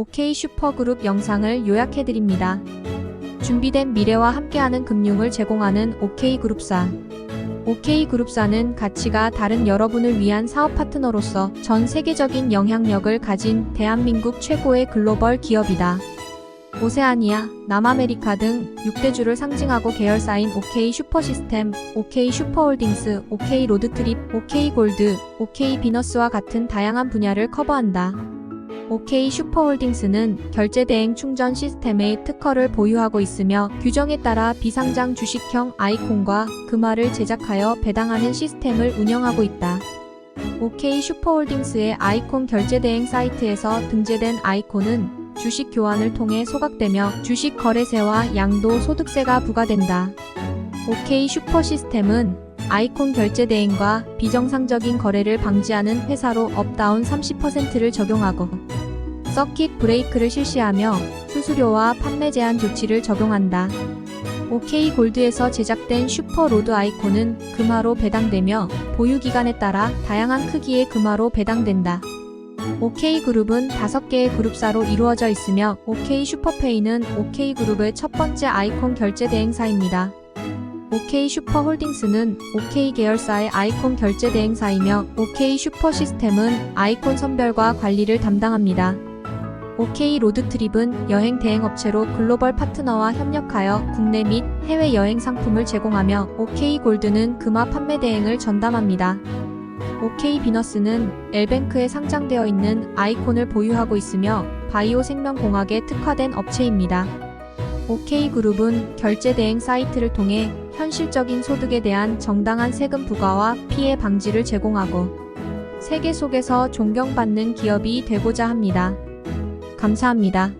OK 슈퍼그룹 영상을 요약해드립니다. 준비된 미래와 함께하는 금융을 제공하는 OK그룹사. OK그룹사는 가치가 다른 여러분을 위한 사업 파트너로서 전 세계적인 영향력을 가진 대한민국 최고의 글로벌 기업이다. 오세아니아, 남아메리카 등 6대주를 상징하고 계열사인 OK 슈퍼시스템, OK 슈퍼홀딩스, OK 로드트립, OK 골드, OK 비너스와 같은 다양한 분야를 커버한다. OK 슈퍼홀딩스는 결제대행 충전 시스템의 특허를 보유하고 있으며 규정에 따라 비상장 주식형 아이콘과 금화를 제작하여 배당하는 시스템을 운영하고 있다. OK 슈퍼홀딩스의 아이콘 결제대행 사이트에서 등재된 아이콘은 주식 교환을 통해 소각되며 주식 거래세와 양도 소득세가 부과된다. OK 슈퍼 시스템은 아이콘 결제 대행과 비정상적인 거래를 방지하는 회사로 업다운 30%를 적용하고 서킷 브레이크를 실시하며 수수료와 판매 제한 조치를 적용한다. OK 골드에서 제작된 슈퍼 로드 아이콘은 금화로 배당되며 보유 기간에 따라 다양한 크기의 금화로 배당된다. OK그룹은 5개의 그룹사로 이루어져 있으며 OK 슈퍼페이는 OK그룹의 첫 번째 아이콘 결제 대행사입니다. OK 슈퍼 홀딩스는 OK 계열사의 아이콘 결제 대행사이며 OK 슈퍼 시스템은 아이콘 선별과 관리를 담당합니다. OK 로드트립은 여행 대행업체로 글로벌 파트너와 협력하여 국내 및 해외 여행 상품을 제공하며 OK 골드는 금화 판매 대행을 전담합니다. OK 비너스는 엘뱅크에 상장되어 있는 아이콘을 보유하고 있으며 바이오 생명공학에 특화된 업체입니다. OK 그룹은 결제 대행 사이트를 통해 현실적인 소득에 대한 정당한 세금 부과와 피해 방지를 제공하고 세계 속에서 존경받는 기업이 되고자 합니다. 감사합니다.